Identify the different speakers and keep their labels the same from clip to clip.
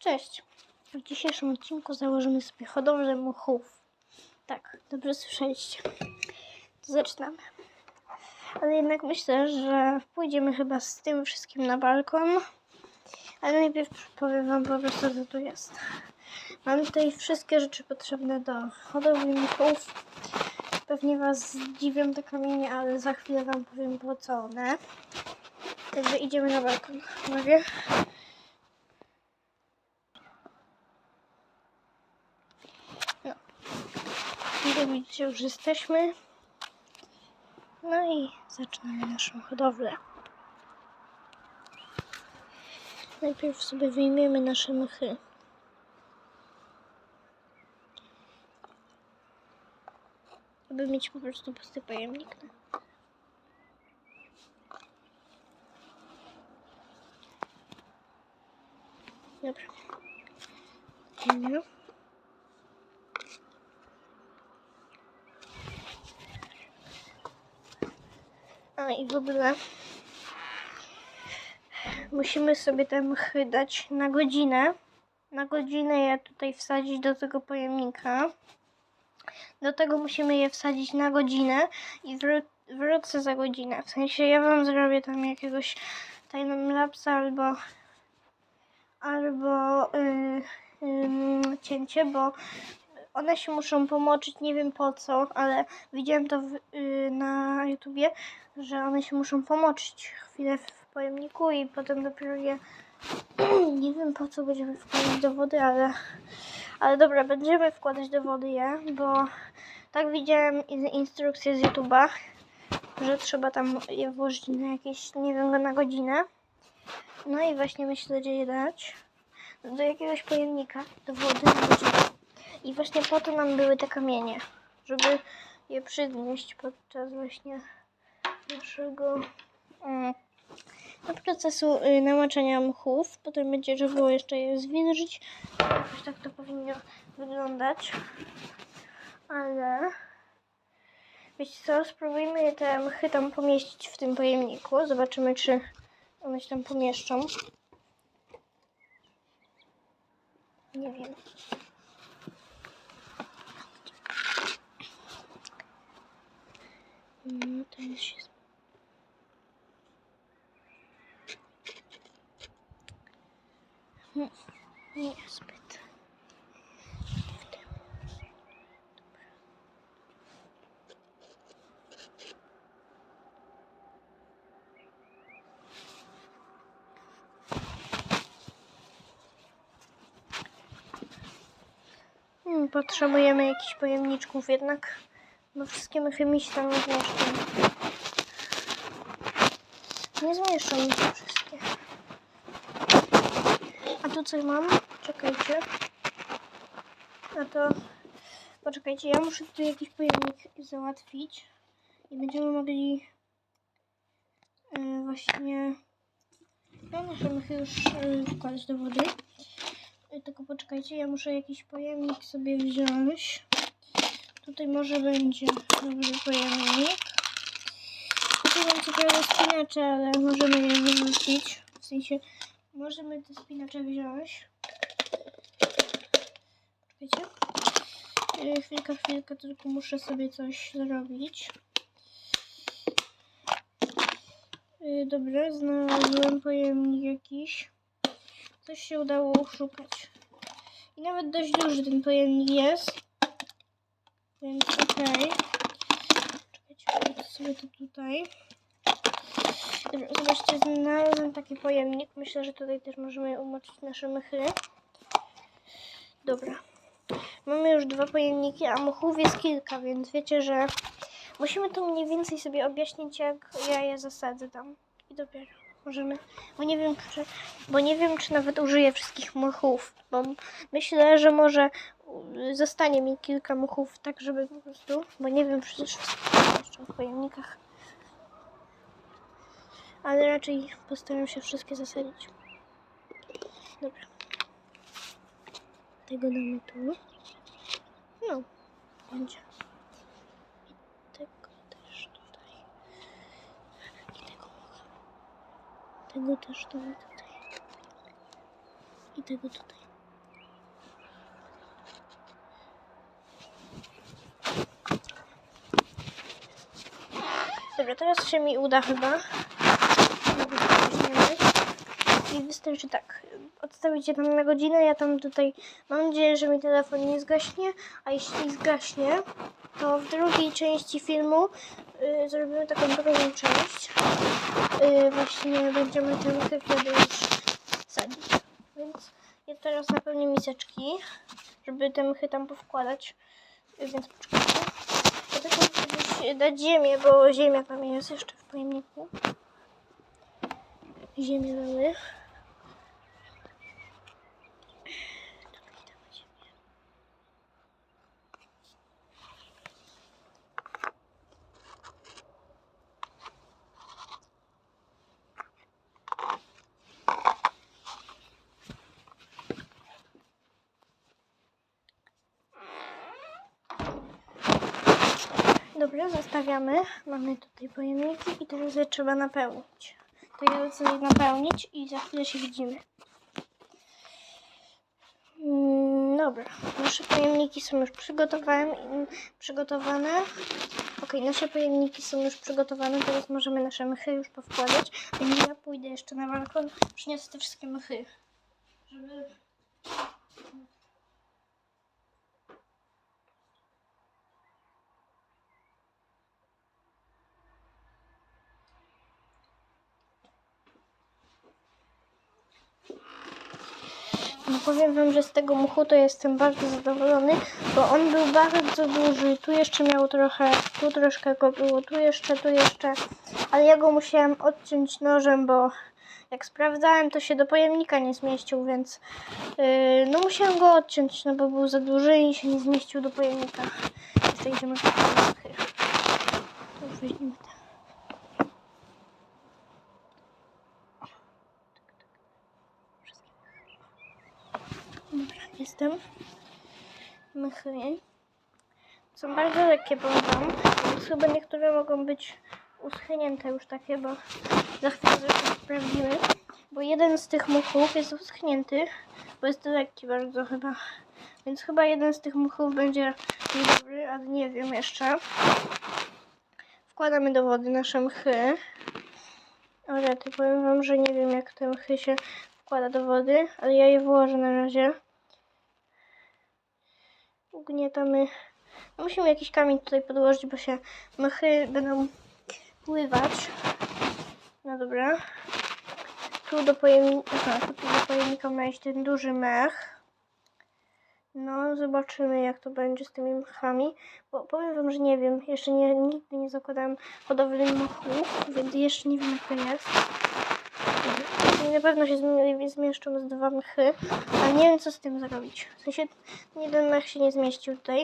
Speaker 1: Cześć! W dzisiejszym odcinku założymy sobie hodowlę muchów. Tak, dobrze słyszeliście. To zaczynamy. Ale jednak myślę, że pójdziemy chyba z tym wszystkim na balkon. Ale najpierw powiem Wam po prostu, co tu jest. Mam tutaj wszystkie rzeczy potrzebne do hodowli muchów. Pewnie Was zdziwią te kamienie, ale za chwilę Wam powiem po co one. Także idziemy na balkon. Uwaga. No. Jak widzicie, już jesteśmy. No i zaczynamy naszą hodowlę. Najpierw sobie wyjmiemy nasze mychy. Aby mieć po prostu pusty pojemnik. Dobra. Idziemy. A i w ogóle musimy sobie mchy dać na godzinę. Na godzinę je tutaj wsadzić do tego pojemnika. Do tego musimy je wsadzić na godzinę i wró- wrócę za godzinę. W sensie ja wam zrobię tam jakiegoś timelapsa albo albo y, ym, cięcie, bo one się muszą pomoczyć, nie wiem po co, ale widziałem to w, y, na YouTubie, że one się muszą pomoczyć chwilę w pojemniku i potem dopiero je nie wiem po co będziemy wkładać do wody, ale ale dobra, będziemy wkładać do wody je, bo tak widziałem in- instrukcję z YouTube'a, że trzeba tam je włożyć na jakieś, nie wiem, na godzinę. No i właśnie myślę, gdzie je dać. Do jakiegoś pojemnika, do wody. I właśnie po to nam były te kamienie, żeby je przygnieść podczas właśnie naszego mm, procesu y, namaczania mchów. Potem będzie trzeba było jeszcze je zwilżyć. Jakoś tak to powinno wyglądać. Ale wiecie co, spróbujmy te mchy tam pomieścić w tym pojemniku. Zobaczymy, czy one się tam pomieszczą. Nie wiem. No, to jest się... Hmm, Nie zbyt. Hmm, potrzebujemy jakichś pojemniczków jednak, bo wszystkie mi się tam nie zmieszczą. Nie zmieszczą mi się wszystkie. A tu coś mam? Czekajcie. A to... Poczekajcie, ja muszę tu jakiś pojemnik załatwić. I będziemy mogli... e, właśnie... No, mychy już e, wkładać do wody. E, Tylko poczekajcie, ja muszę jakiś pojemnik sobie wziąć. Tutaj może będzie dobry pojemnik. Tutaj mam co prawda spinacze, ale możemy je wyrzucić. W sensie możemy te spinacze wziąć. Czekajcie. Yy, Chwilkę, chwilkę, tylko muszę sobie coś zrobić. Yy, Dobra, znalazłem pojemnik jakiś. Coś się udało uszukać. I nawet dość duży ten pojemnik jest. Więc okej. Czekajcie, wrzucę sobie to tutaj. Zobaczcie, znalazłem taki pojemnik. Myślę, że tutaj też możemy umoczyć nasze mychy. Dobra. Mamy już dwa pojemniki, a muchów jest kilka, więc wiecie, że musimy to mniej więcej sobie objaśnić, jak ja je zasadzę tam. I dopiero możemy, bo nie wiem, czy, bo nie wiem, czy nawet użyję wszystkich muchów, bo myślę, że może zostanie mi kilka muchów, tak żeby po prostu, bo nie wiem przecież jeszcze w pojemnikach. Ale raczej postaram się wszystkie zasadzić. Dobra. Tego damy tu. No, będzie. Tego też damy tutaj. I tego tutaj. Dobra, teraz się mi uda chyba. I wystarczy tak, odstawić je tam na godzinę, ja tam tutaj mam nadzieję, że mi telefon nie zgaśnie, a jeśli zgaśnie, to w drugiej części filmu y, zrobimy taką drugą część. Y, właśnie będziemy te muchy wtedy już sadzić. Więc ja teraz napełnię miseczki, żeby te mychy tam powkładać. Y, Więc poczekajcie. Ja też muszę dać ziemię, bo ziemia tam jest jeszcze w pojemniku. Ziemię damy. Tutaj damy ziemię. Dobra, zostawiamy. Mamy tutaj pojemniki i teraz je trzeba napełnić. To ja lecę je napełnić i za chwilę się widzimy. Mm, Dobra, nasze pojemniki są już przygotowane. przygotowane. Ok, nasze pojemniki są już przygotowane, teraz możemy nasze mychy już powkładać. Ja pójdę jeszcze na balkon, przyniosę te wszystkie mychy. Żeby No powiem wam, że z tego muchu to jestem bardzo zadowolony, bo on był bardzo duży. Tu jeszcze miał trochę, tu troszkę go było, tu jeszcze, tu jeszcze. Ale ja go musiałem odciąć nożem, bo jak sprawdzałem, to się do pojemnika nie zmieścił, więc yy, no musiałem go odciąć, no bo był za duży i się nie zmieścił do pojemnika. Pojemniki. Już weźmiemy te. Dobra, jestem. Mychy. Są bardzo lekkie, powiem chyba niektóre mogą być uschnięte już takie, bo za chwilę sprawdzimy. Bo jeden z tych muchów jest uschnięty, bo jest lekki bardzo chyba. Więc chyba jeden z tych muchów będzie niedobry, ale nie wiem jeszcze. Wkładamy do wody nasze mchy. Ale to powiem wam, że nie wiem jak te mchy się wkłada do wody, ale ja je włożę na razie. Ugniatamy. No musimy jakiś kamień tutaj podłożyć, bo się mchy będą pływać. No dobra. Tu do pojemnika, aha, tu do pojemnika ma iść ten duży mech. No, zobaczymy jak to będzie z tymi mchami. Bo powiem wam, że nie wiem. Jeszcze nie, nigdy nie zakładałem hodowli mchów, więc jeszcze nie wiem jak to jest. Na pewno się zmi- zmieszczą z dwa mchy, ale nie wiem co z tym zrobić. W sensie jeden mech się nie zmieścił tutaj.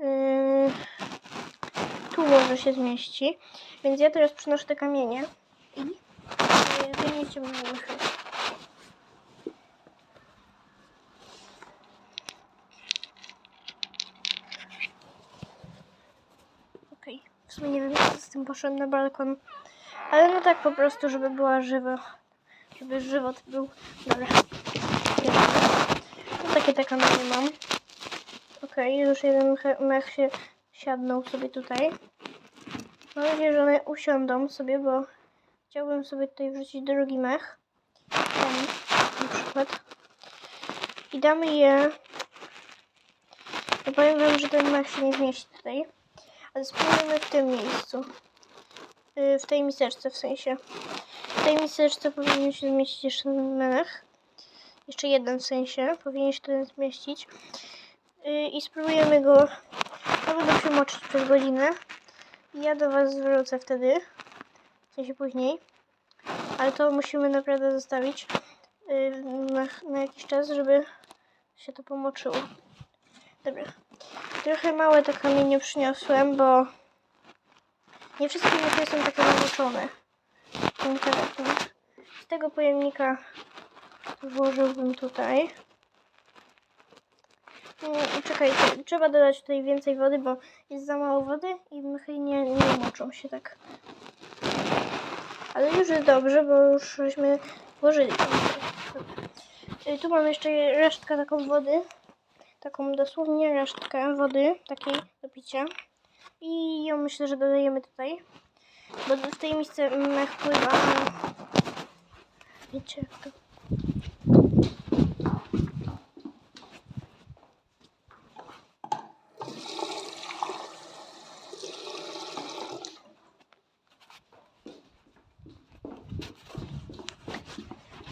Speaker 1: Yy, tu może się zmieści. Więc ja teraz przynoszę te kamienie i yy, wynieście moje mychy. Okej, w sumie nie wiem co z tym poszedłem na balkon. Ale no tak po prostu, żeby była żywa. Żeby żywot był. Dobra. No takie te kamienie mam. Okej, już jeden mech- się siadnął sobie tutaj. Mam nadzieję, że one usiądą sobie, bo chciałbym sobie tutaj wrzucić drugi mech. Ten na przykład. I damy je... No powiem wam, że ten mech się nie zmieści tutaj. Ale spróbujmy w tym miejscu. Y, w tej miseczce w sensie. W tej miseczce powinien się zmieścić jeszcze ten mech. Jeszcze jeden w sensie. Powinien się ten zmieścić. Y, I spróbujemy go no, go przemoczyć przez godzinę. Ja do Was zwrócę wtedy. W sensie później. Ale to musimy naprawdę zostawić y, na, na jakiś czas, żeby się to pomoczyło. Dobra. Trochę małe te kamienie przyniosłem, bo nie wszystkie muchy są takie. Konkretnie. Z tego pojemnika włożyłbym tutaj. Mm, Czekajcie, trzeba dodać tutaj więcej wody, bo jest za mało wody i mychy nie, nie moczą się tak. Ale już jest dobrze, bo już żeśmy włożyli. Y, Tu mam jeszcze resztkę taką wody. Taką dosłownie resztkę wody, takiej do picia. I ją myślę, że dodajemy tutaj. Bo w tej miejsce mech pływa. ale Wiecie jak to.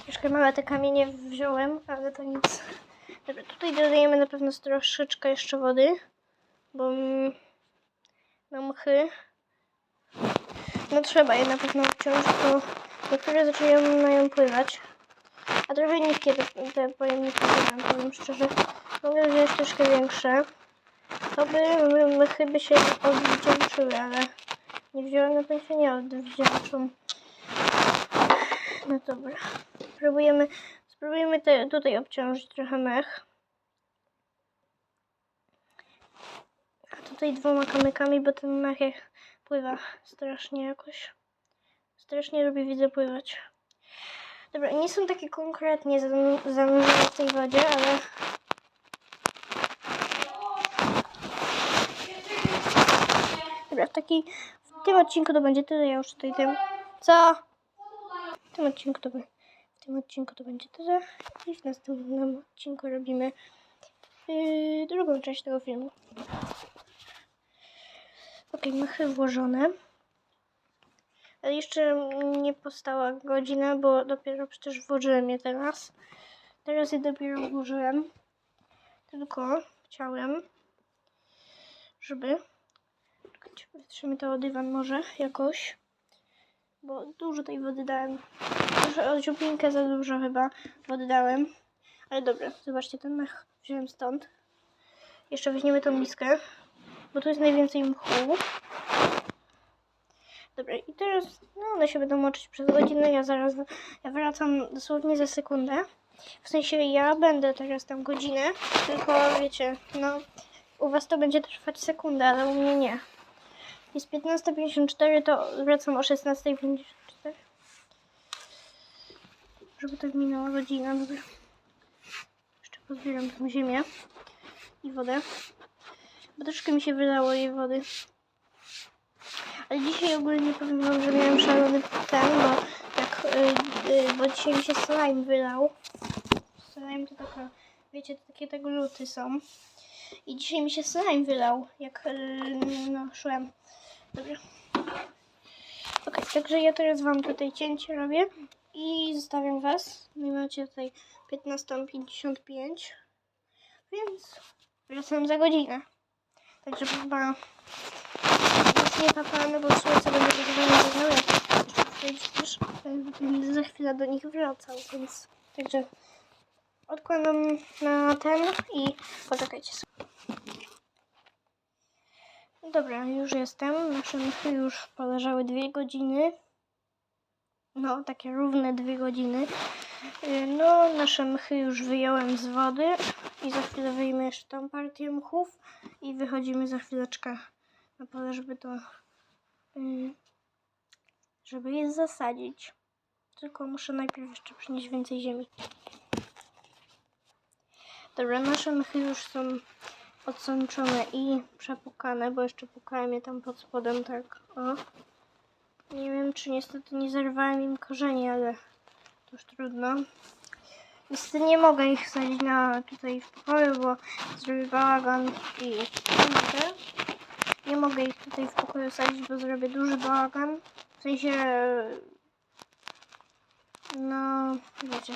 Speaker 1: Troszkę małe te kamienie wziąłem, ale to nic. Dobra, tutaj dodajemy na pewno troszeczkę jeszcze wody, bo na mchy no trzeba je na pewno bo niektóre zaczynają pływać. A trochę niskie te, te pojemniki powiem szczerze. Mogę wziąć troszkę większe. To by mchy by się odwdzięczyły, ale nie wziąłem, no to się nie odwdzięczą. No dobra. Spróbujemy, spróbujemy te, tutaj obciążyć trochę mech. Tutaj dwoma kamykami, bo ten jak pływa strasznie jakoś. Strasznie lubię widzę pływać. Dobra, nie są takie konkretnie zanu- zanurzone w tej wodzie, ale... Dobra, w, taki, w tym odcinku to będzie tyle, ja już tutaj tym... Co? W tym odcinku to, be- w tym odcinku to będzie tyle i w następnym odcinku robimy yy, drugą część tego filmu. Ok, machy włożone. Ale jeszcze nie powstała godzina, bo dopiero przecież włożyłem je teraz. Teraz je dopiero włożyłem. Tylko chciałem, żeby... Wytrzymy to dywan może jakoś. Bo dużo tej wody dałem. Może o za dużo chyba wody dałem. Ale dobra, zobaczcie, ten mech wziąłem stąd. Jeszcze weźmiemy tą miskę, bo tu jest najwięcej mchu. Dobra, i teraz no one się będą moczyć przez godzinę. Ja zaraz ja wracam dosłownie za sekundę. W sensie ja będę teraz tam godzinę, tylko wiecie, no u was to będzie trwać sekundę, ale u mnie nie. Jest 15.54, to wracam o 16.54. Żeby tak minęła godzina. Dobra. Jeszcze pozbieram tą ziemię i wodę. Bo troszkę mi się wydało jej wody. Ale dzisiaj ogólnie powiem wam, że miałem szalony ten, bo jak, y, y, bo dzisiaj mi się slime wylał. Slime to taka, wiecie, to takie te gluty są. I dzisiaj mi się slime wylał, jak y, no, szłem. Dobra. Ok, także ja teraz wam tutaj cięcie robię i zostawiam was. No macie tutaj 15.55, więc wracam za godzinę. Także chyba nie papamy, bo słońce będzie do znamiot. Przecież będę za chwilę do nich wracał, więc także odkładam na ten i poczekajcie sobie. Dobra, już jestem. Nasze mchy już poleżały dwie godziny. No, takie równe dwie godziny. Yy, No, nasze mchy już wyjąłem z wody i za chwilę wyjmę jeszcze tą partię mchów i wychodzimy za chwileczkę na pole, żeby to, yy, żeby je zasadzić. Tylko muszę najpierw jeszcze przynieść więcej ziemi. Dobra, nasze mchy już są odsączone i przepukane, bo jeszcze pukałem je tam pod spodem, tak, o. Nie wiem, czy niestety nie zerwałem im korzeni, ale już trudno. Niestety nie mogę ich sadzić na tutaj w pokoju, bo zrobię bałagan i kurde. Nie mogę ich tutaj w pokoju sadzić, bo zrobię duży bałagan. W sensie, no, wiecie.